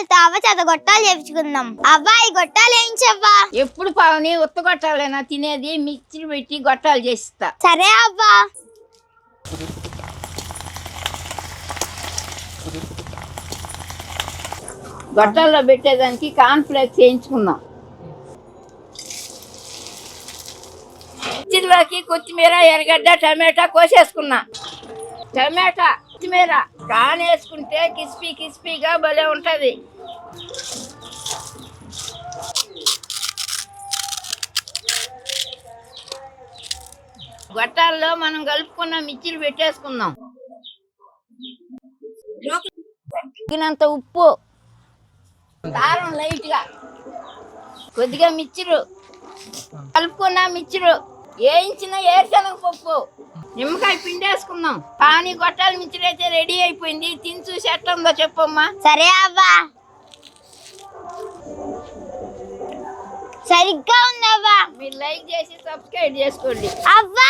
గొట్టాలతో అవ్వ చేత గొట్టాలు చేపించుకుందాం. అవ్వ ఈ గొట్టాలు వేయించవ్వా ఎప్పుడు పావని ఉత్త గొట్టాలైనా తినేది మిక్సీ పెట్టి గొట్టాలు చేసిస్తా. సరే అవ్వా. గొట్టాల్లో పెట్టేదానికి కార్న్ ఫ్లేక్స్ వేయించుకుందాం మిర్చిలోకి కొత్తిమీర ఎర్రగడ్డ టమాటా కోసేసుకున్నా. టమాటా కొత్తిమీర కానేసుకుంటే కిస్పీ కిస్పీగా భలే ఉంటుంది. గొట్టాల్లో మనం కలుపుకున్న మిర్చిలు పెట్టేసుకుందాం. తగినంత ఉప్పు. కారం లైట్గా కొద్దిగా మిర్చిలు. కలుపుకున్న మిర్చిలు. వేయించిన ఏరుశనగ పప్పు నిమ్మకాయ పిండేసుకుందాం పానీ గొట్టాలు అయితే రెడీ అయిపోయింది. తిని చూసి ఎట్లా ఉందో చెప్పమ్మా. సరే అవ్వా. సరిగ్గా ఉందవ్వా మీరు లైక్ చేసి సబ్స్క్రైబ్ చేసుకోండి. అవ్వా. మజాక్